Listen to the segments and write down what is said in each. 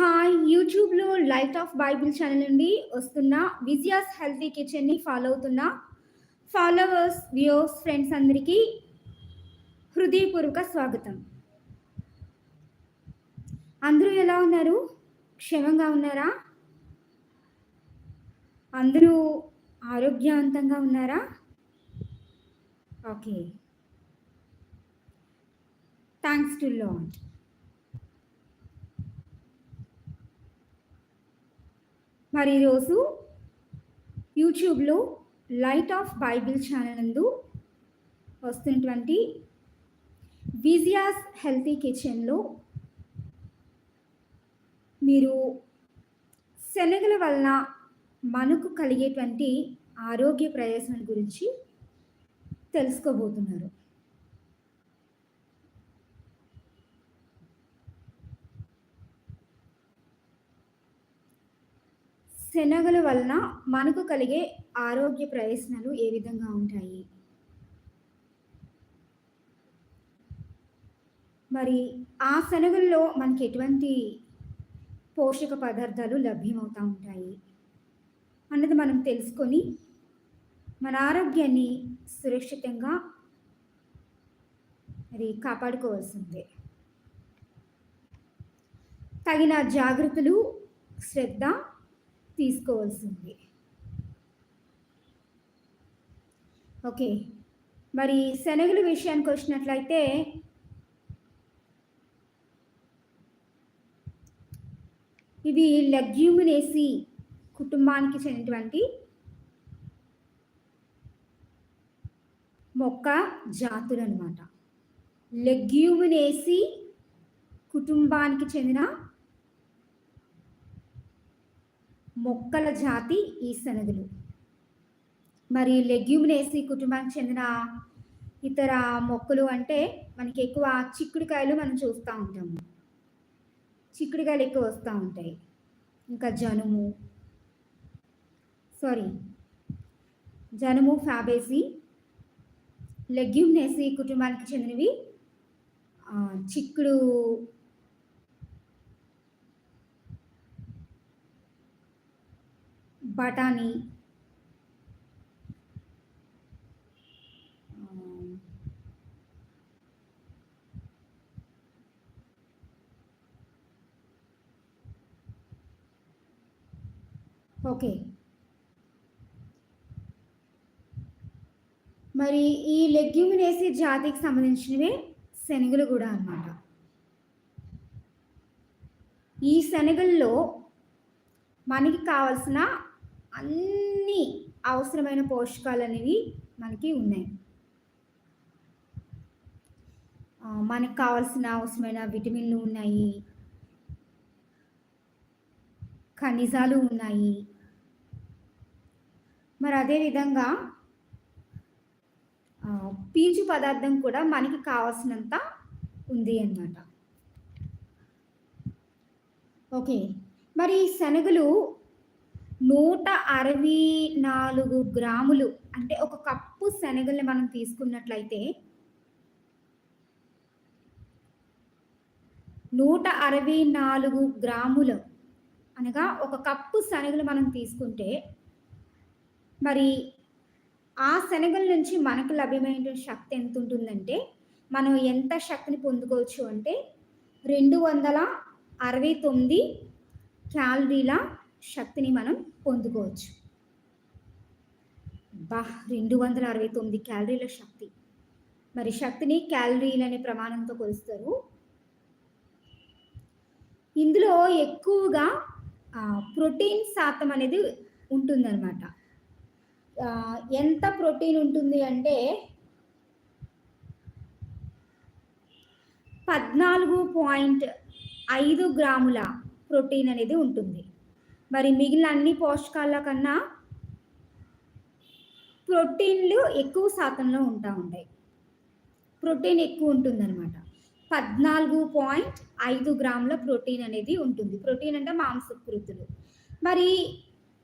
Hi యూట్యూబ్లో light of Bible channel నుండి వస్తున్న విజయాస్ హెల్తీ కిచెన్ని ఫాలో అవుతున్న ఫాలోవర్స్ వ్యూస్ ఫ్రెండ్స్ అందరికీ హృదయపూర్వక స్వాగతం. అందరూ ఎలా ఉన్నారు? క్షేమంగా ఉన్నారా? అందరూ ఆరోగ్యవంతంగా ఉన్నారా? ఓకే. థ్యాంక్స్ టు లాడ్ మరి ఈరోజు యూట్యూబ్లో లైట్ ఆఫ్ బైబిల్ ఛానల్ నందు వస్తున్నటువంటి విజియాస్ హెల్తీ కిచెన్లో మీరు శనగల వలన మనకు కలిగేటువంటి ఆరోగ్య ప్రయోజనాల గురించి తెలుసుకోబోతున్నారు. శనగల వలన మనకు కలిగే ఆరోగ్య ప్రయోజనాలు ఏ విధంగా ఉంటాయి? మరి ఆ శనగల్లో మనకి ఎటువంటి పోషక పదార్థాలు లభ్యమవుతూ ఉంటాయి? అన్నది మనం తెలుసుకొని మన ఆరోగ్యాన్ని సురక్షితంగా మరి కాపాడుకోవాల్సిందే. తగిన జాగ్రత్తలు శ్రద్ధ తీసుకోవాల్సింది. ఓకే. మరి శనగల విషయానికి వచ్చినట్లయితే ఇవి లెగ్యూమినేసి కుటుంబానికి చెందినటువంటి మొక్క జాతులు అనమాట లెగ్యూమినేసి కుటుంబానికి చెందిన మొక్కల జాతి ఈ శనగలు మరి లెగ్యూమినేసి కుటుంబానికి చెందిన ఇతర మొక్కలు అంటే మనకి ఎక్కువ చిక్కుడుకాయలు మనం చూస్తూ ఉంటాము చిక్కుడుకాయలు ఎక్కువ వస్తూ ఉంటాయి. ఇంకా జనుము సారీ జనుము ఫ్యాబేసి లెగ్యూమినేసి కుటుంబానికి చెందినవి చిక్కుడు బఠానీ. ఓకే. మరి ఈ లెగ్యూమినేసి జాతికి సంబంధించినవే శనగలు కూడా అన్నమాట. ఈ శనగల్లో మనకి కావాల్సిన అన్ని అవసరమైన పోషకాలు అనేవి మనకి ఉన్నాయి. మనకు కావాల్సిన అవసరమైన విటమిన్లు ఉన్నాయి. ఖనిజాలు ఉన్నాయి. మరి అదేవిధంగా పీచు పదార్థం కూడా మనకి కావాల్సినంత ఉంది అన్నమాట. ఓకే. మరి శనగలు నూట అరవై నాలుగు గ్రాములు అంటే ఒక కప్పు శనగల్ని మనం తీసుకున్నట్లయితే నూట అరవై నాలుగు గ్రాములు అనగా ఒక కప్పు శనగలు మనం తీసుకుంటే మరి ఆ శనగల నుంచి మనకు లభ్యమైన శక్తి ఎంత ఉంటుందంటే మనం ఎంత శక్తిని పొందుకోవచ్చు అంటే రెండు వందల అరవై తొమ్మిది క్యాలరీల శక్తిని మనం పొందుకోవచ్చు. బా రెండు వందల అరవై తొమ్మిది క్యాలరీల శక్తి. మరి శక్తిని క్యాలరీలు అనే ప్రమాణంతో కొలుస్తారు. ఇందులో ఎక్కువగా ప్రోటీన్ శాతం అనేది ఉంటుందన్నమాట. ఎంత ప్రోటీన్ ఉంటుంది అంటే పద్నాలుగు పాయింట్ ఐదు గ్రాముల ప్రోటీన్ అనేది ఉంటుంది. మరి మిగిలిన అన్ని పోషకాల కన్నా ప్రోటీన్లు ఎక్కువ శాతంలో ఉంటా ఉంటాయి. ప్రోటీన్ ఎక్కువ ఉంటుందన్నమాట. పద్నాలుగు పాయింట్ ఐదు గ్రాముల ప్రోటీన్ అనేది ఉంటుంది. ప్రోటీన్ అంటే మాంసకృతులు. మరి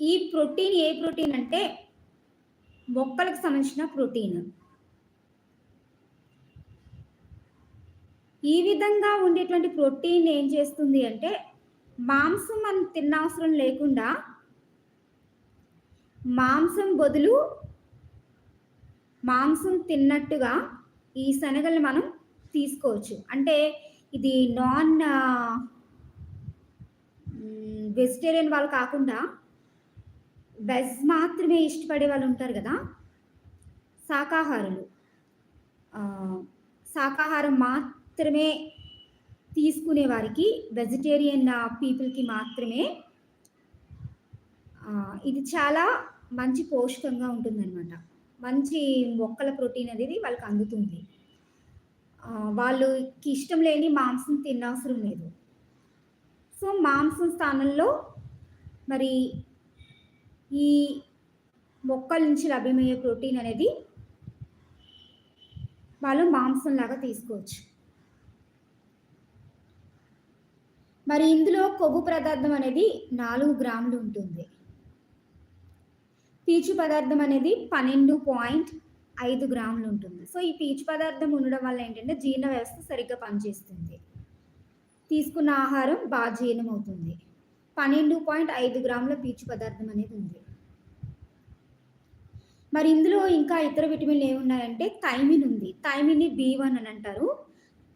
ఈ ప్రోటీన్ ఏ ప్రోటీన్ అంటే మొక్కలకు సంబంధించిన ప్రోటీన్. ఈ విధంగా ఉండేటువంటి ప్రోటీన్ ఏం చేస్తుంది అంటే మాంసం మనం తిన్నవసరం లేకుండా మాంసం బదులు మాంసం తిన్నట్టుగా ఈ శనగలు మనం తీసుకోవచ్చు. అంటే ఇది నాన్ వెజిటేరియన్ వాళ్ళు కాకుండా వెజ్ మాత్రమే ఇష్టపడే వాళ్ళు ఉంటారు కదా శాకాహారులు. శాకాహారం మాత్రమే తీసుకునే వారికి వెజిటేరియన్ పీపుల్కి uh, మాత్రమే uh, ఇది చాలా మంచి పోషకంగా ఉంటుందన్నమాట. మంచి మొక్కల ప్రోటీన్ అనేది వాళ్ళకి అందుతుంది. Uh, వాళ్ళకి ఇష్టం లేని మాంసం తినవసరం లేదు. సో మాంసం స్థానంలో మరి ఈ మొక్కల నుంచి లభ్యమయ్యే ప్రోటీన్ అనేది వాళ్ళు మాంసం లాగా తీసుకోవచ్చు. మరి ఇందులో కొవ్వు పదార్థం అనేది నాలుగు గ్రాములు ఉంటుంది. పీచు పదార్థం అనేది పన్నెండు పాయింట్ ఐదు గ్రాములు ఉంటుంది. సో ఈ పీచు పదార్థం ఉండడం వల్ల ఏంటంటే జీర్ణ వ్యవస్థ సరిగ్గా పనిచేస్తుంది. తీసుకున్న ఆహారం బాగా జీర్ణం అవుతుంది పన్నెండు పాయింట్ ఐదు గ్రాముల పీచు పదార్థం అనేది ఉంది. మరి ఇందులో ఇంకా ఇతర విటమిన్లు ఏమున్నాయంటే థైమిన్ ఉంది. థైమిన్ని బి వన్ అని అంటారు.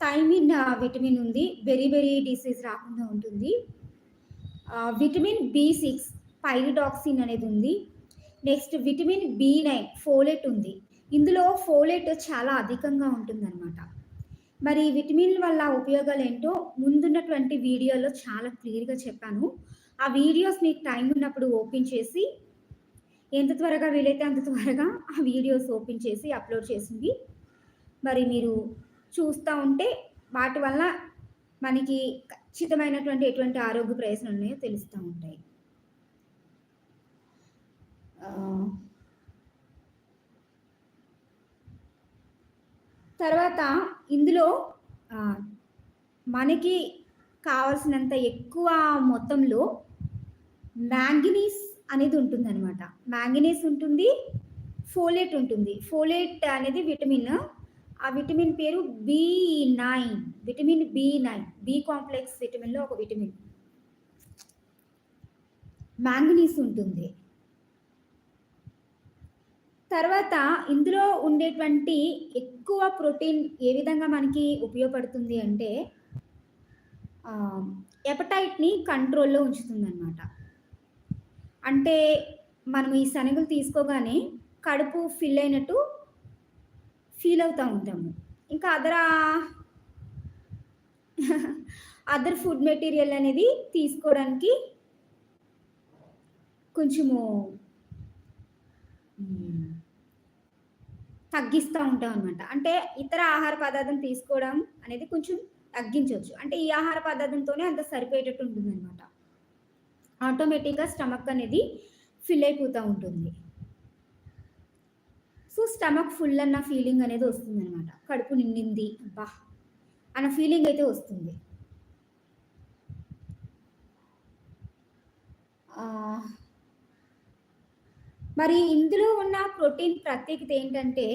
థైమిన్ విటమిన్ ఉంది. వెరీ వెరీ డిసీజ్ రాకుండా ఉంటుంది. విటమిన్ బి సిక్స్ పైరిడాక్సిన్ అనేది ఉంది. Next vitamin B nine folate ఉంది. ఇందులో ఫోలెట్ చాలా అధికంగా ఉంటుందన్నమాట. మరి విటమిన్ వల్ల ఉపయోగాలు ఏంటో ముందున్నటువంటి వీడియోలో చాలా క్లియర్గా చెప్పాను. ఆ వీడియోస్ మీకు టైం ఉన్నప్పుడు ఓపెన్ చేసి ఎంత త్వరగా వీలైతే అంత త్వరగా ఆ వీడియోస్ ఓపెన్ చేసి అప్లోడ్ చేసింది. మరి మీరు చూస్తూ ఉంటే వాటి వల్ల మనకి ఖచ్చితమైనటువంటి ఎటువంటి ఆరోగ్య ప్రయోజనాలు ఉన్నాయో తెలుస్తూ ఉంటాయి. తర్వాత ఇందులో మనకి కావాల్సినంత ఎక్కువ మొత్తంలో మ్యాంగినీస్ అనేది ఉంటుందన్నమాట. మ్యాంగినీస్ ఉంటుంది ఫోలేట్ ఉంటుంది. ఫోలేట్ అనేది విటమిన్ ఆ విటమిన్ పేరు B nine. Vitamin B nine. B complex విటమిన్లో ఒక విటమిన్. మ్యాంగనీస్ ఉంటుంది. తర్వాత ఇందులో ఉండేటువంటి ఎక్కువ ప్రోటీన్ ఏ విధంగా మనకి ఉపయోగపడుతుంది అంటే ఎపటైట్ని కంట్రోల్లో ఉంచుతుంది అనమాట అంటే మనం ఈ శనగలు తీసుకోగానే కడుపు ఫిల్ అయినట్టు ఫీల్ అవుతూ ఉంటాము. ఇంకా అదర్ అదర్ ఫుడ్ మెటీరియల్ అనేది తీసుకోవడానికి కొంచెము తగ్గిస్తూ ఉంటాం అనమాట అంటే ఇతర ఆహార పదార్థం తీసుకోవడం అనేది కొంచెం తగ్గించవచ్చు. అంటే ఈ ఆహార పదార్థంతోనే అంత సరిపోయేటట్టు ఉంటుంది అనమాట ఆటోమేటిక్గా స్టమక్ అనేది ఫిల్ అయిపోతూ ఉంటుంది. సో స్టమక్ ఫుల్ అన్న ఫీలింగ్ అనేది వస్తుంది అనమాట కడుపు నిండింది. అబ్బా! అన్న ఫీలింగ్ అయితే వస్తుంది. మరి ఇందులో ఉన్న ప్రోటీన్ ప్రత్యేకత ఏంటంటే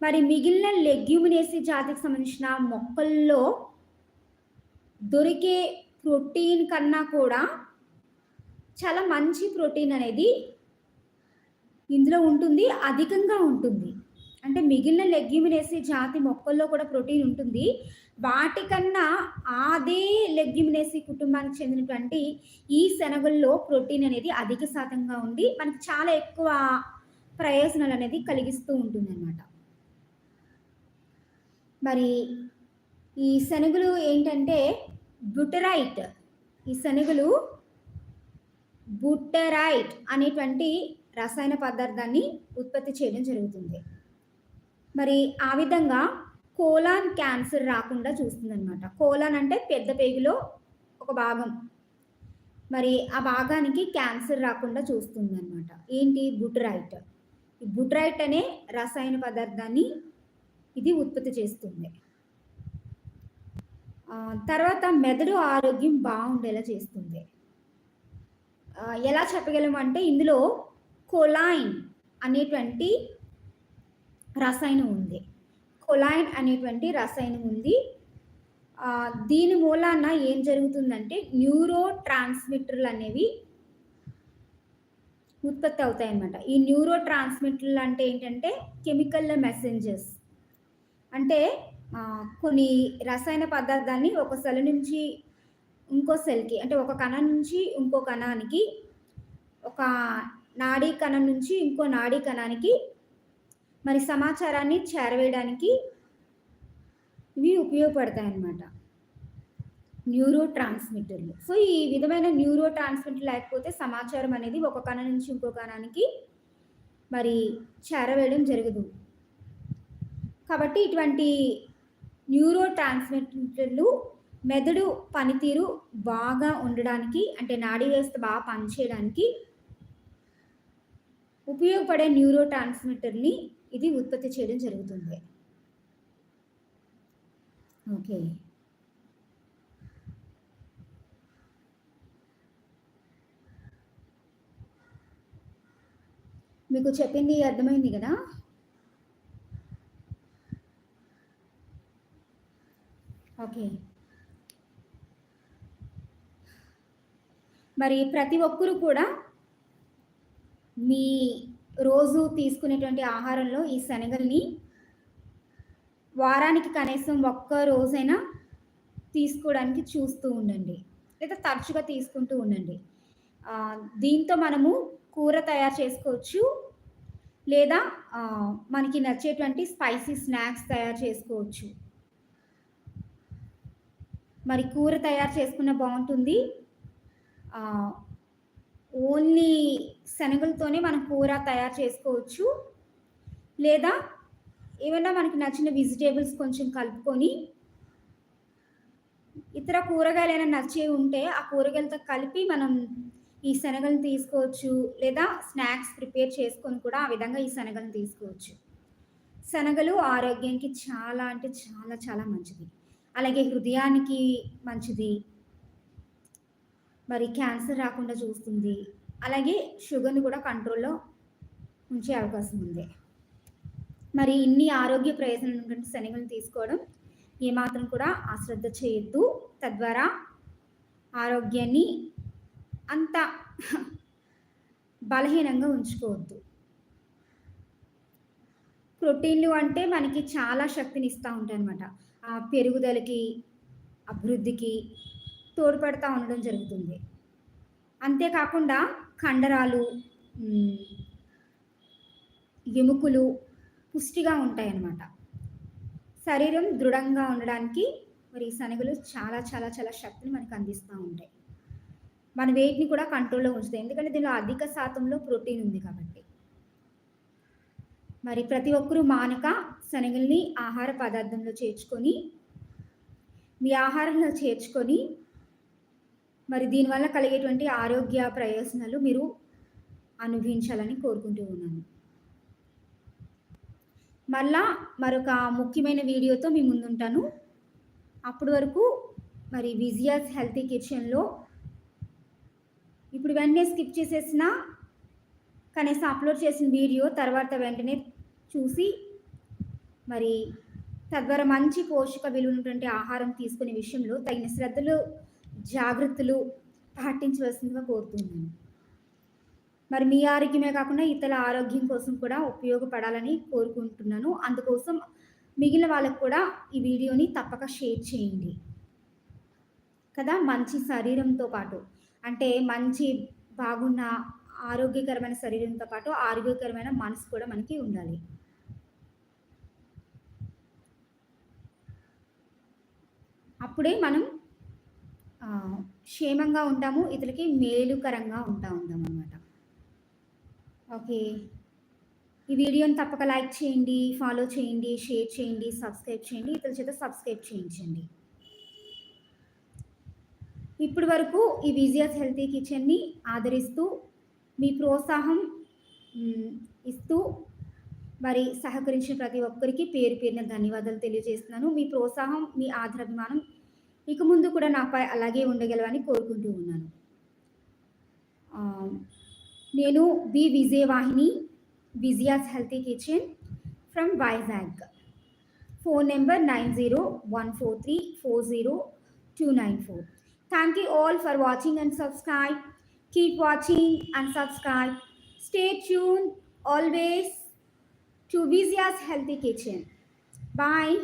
మరి మిగిలిన లెగ్యూమినేసి జాతికి సంబంధించిన మొక్కల్లో దొరికే ప్రోటీన్ కన్నా కూడా చాలా మంచి ప్రోటీన్ అనేది ఇందులో ఉంటుంది అధికంగా ఉంటుంది. అంటే మిగిలిన లెగ్యుమినేసి జాతి మొక్కల్లో కూడా ప్రోటీన్ ఉంటుంది. వాటికన్నా అదే లెగ్యుమినేసి కుటుంబానికి చెందినటువంటి ఈ శనగల్లో ప్రోటీన్ అనేది అధిక శాతంగా ఉండి మనకి చాలా ఎక్కువ ప్రయోజనాలు అనేది కలిగిస్తూ ఉంటుంది అనమాట మరి ఈ శనగలు ఏంటంటే బుటరైట్. ఈ శనగలు బుటరైట్ అనేటువంటి రసాయన పదార్థాన్ని ఉత్పత్తి చేయడం జరుగుతుంది. మరి ఆ విధంగా కోలాన్ క్యాన్సర్ రాకుండా చూస్తుందన్నమాట. కోలాన్ అంటే పెద్ద పేగులో ఒక భాగం. మరి ఆ భాగానికి క్యాన్సర్ రాకుండా చూస్తుందన్నమాట. ఏంటి? బుట్రైట్. ఈ బుట్రైట్ అనే రసాయన పదార్థాన్ని ఇది ఉత్పత్తి చేస్తుంది. తర్వాత మెదడు ఆరోగ్యం బాగుండేలా చేస్తుంది. ఎలా చెప్పగలం అంటే ఇందులో కొలైన్ అనేటువంటి రసాయనం ఉంది. కొలైన్ అనేటువంటి రసాయనం ఉంది. దీని మూలాన ఏం జరుగుతుందంటే న్యూరో ట్రాన్స్మిటర్లు అనేవి ఉత్పత్తి అవుతాయి అన్నమాట ఈ న్యూరో ట్రాన్స్మిటర్లు అంటే ఏంటంటే కెమికల్ మెసెంజర్స్. అంటే కొన్ని రసాయన పదార్థాన్ని ఒక సెల్ నుంచి ఇంకో సెల్కి అంటే ఒక కణం నుంచి ఇంకో కణానికి ఒక నాడీ కణం నుంచి ఇంకో నాడీ కణానికి మరి సమాచారాన్ని చేరవేయడానికి ఇవి ఉపయోగపడతాయి అన్నమాట న్యూరో ట్రాన్స్మిటర్లు సో ఈ విధమైన న్యూరో ట్రాన్స్మిటర్ లేకపోతే సమాచారం అనేది ఒక కణం నుంచి ఇంకో కణానికి మరి చేరవేయడం జరగదు. కాబట్టి ఇటువంటి న్యూరో ట్రాన్స్మిటర్లు మెదడు పనితీరు బాగా ఉండడానికి అంటే నాడీ వ్యవస్థ బాగా పనిచేయడానికి ఉపయోగపడే న్యూరో ట్రాన్స్మిటర్ని ఇది ఉత్పత్తి చేయడం జరుగుతుంది. ఓకే. మీకు చెప్పింది అర్థమైంది కదా? ఓకే. మరి ప్రతి ఒక్కరూ కూడా మీ రోజు తీసుకునేటువంటి ఆహారంలో ఈ శనగల్ని వారానికి కనీసం ఒక్క రోజైనా తీసుకోవడానికి చూస్తూ ఉండండి. లేదా తరచుగా తీసుకుంటూ ఉండండి. దీంతో మనము కూర తయారు చేసుకోవచ్చు. లేదా మనకి నచ్చేటువంటి స్పైసీ స్నాక్స్ తయారు చేసుకోవచ్చు. మరి కూర తయారు చేసుకున్న బాగుంటుంది. ఓన్లీ శనగలతోనే మనం కూర తయారు చేసుకోవచ్చు. లేదా ఏమైనా మనకి నచ్చిన వెజిటేబుల్స్ కొంచెం కలుపుకొని ఇతర కూరగాయలు ఏమైనా నచ్చే ఉంటే ఆ కూరగాయలతో కలిపి మనం ఈ శనగలను తీసుకోవచ్చు. లేదా స్నాక్స్ ప్రిపేర్ చేసుకొని కూడా ఆ విధంగా ఈ శనగలను తీసుకోవచ్చు. శనగలు ఆరోగ్యానికి చాలా అంటే చాలా చాలా మంచిది. అలాగే హృదయానికి మంచిది. మరి క్యాన్సర్ రాకుండా చూస్తుంది. అలాగే షుగర్ని కూడా కంట్రోల్లో ఉంచే అవకాశం ఉంది. మరి ఇన్ని ఆరోగ్య ప్రయోజనాలు ఉన్నటువంటి శనగలను తీసుకోవడం ఏమాత్రం కూడా అశ్రద్ధ చేయొద్దు. తద్వారా ఆరోగ్యాన్ని అంత బలహీనంగా ఉంచుకోవద్దు. ప్రోటీన్లు అంటే మనకి చాలా శక్తిని ఇస్తూ ఉంటాయి అనమాట పెరుగుదలకి అభివృద్ధికి తోడ్పడుతూ ఉండడం జరుగుతుంది. అంతేకాకుండా కండరాలు ఎముకలు పుష్టిగా ఉంటాయన్నమాట. శరీరం దృఢంగా ఉండడానికి మరి శనగలు చాలా చాలా చాలా శక్తిని మనకు అందిస్తూ ఉంటాయి. మన వెయిట్ని కూడా కంట్రోల్లో ఉంచుతాయి. ఎందుకంటే దీనిలో అధిక శాతంలో ప్రోటీన్ ఉంది కాబట్టి. మరి ప్రతి ఒక్కరూ మానక శనగల్ని ఆహార పదార్థంలో చేర్చుకొని మీ ఆహారంలో చేర్చుకొని మరి దీనివల్ల కలిగేటువంటి ఆరోగ్య ప్రయోజనాలు మీరు అనుభవించాలని కోరుకుంటూ ఉన్నాను. మళ్ళా మరొక ముఖ్యమైన వీడియోతో మీ ముందుంటాను. అప్పటి వరకు మరి విజియాస్ హెల్తీ కిచెన్లో ఇప్పుడు వెంటనే స్కిప్ చేసేసిన కనీసం అప్లోడ్ చేసిన వీడియో తర్వాత వెంటనే చూసి మరి తద్వారా మంచి పోషక విలువైనటువంటి ఆహారం తీసుకునే విషయంలో తగిన శ్రద్ధలు జాగ్రత్తలు పాటించవలసిందిగా కోరుతున్నాను. మరి మీ ఆరోగ్యమే కాకుండా ఇతరుల ఆరోగ్యం కోసం కూడా ఉపయోగపడాలని కోరుకుంటున్నాను. అందుకోసం మిగిలిన వాళ్ళకు కూడా ఈ వీడియోని తప్పక షేర్ చేయండి. కదా? మంచి శరీరంతో పాటు. అంటే మంచి బాగున్న ఆరోగ్యకరమైన శరీరంతో పాటు ఆరోగ్యకరమైన మనసు కూడా మనకి ఉండాలి. అప్పుడే మనం క్షేమంగా ఉంటాము ఇతరులకి మేలుకరంగా ఉంటా ఉంటాం అనమాట ఓకే. ఈ వీడియోని తప్పక లైక్ చేయండి ఫాలో చేయండి షేర్ చేయండి సబ్స్క్రైబ్ చేయండి ఇతరుల చేత సబ్స్క్రైబ్ చేయించండి. ఇప్పటి వరకు ఈ విజియస్ హెల్తీ కిచెన్ని ఆదరిస్తూ మీ ప్రోత్సాహం ఇస్తూ మరి సహకరించిన ప్రతి ఒక్కరికి పేరు పేరున ధన్యవాదాలు తెలియజేస్తున్నాను. మీ ప్రోత్సాహం మీ ఆదరాభిమానం ఇక ముందు కూడా నాపై అలాగే ఉండగలవని కోరుకుంటూ ఉన్నాను. నేను B Vijayavahini Vijaya's healthy kitchen from Vizag. Phone number nine zero one four three four zero two nine four. Thank you all for watching and subscribe keep watching and subscribe stay tune always to Vijaya's healthy kitchen bye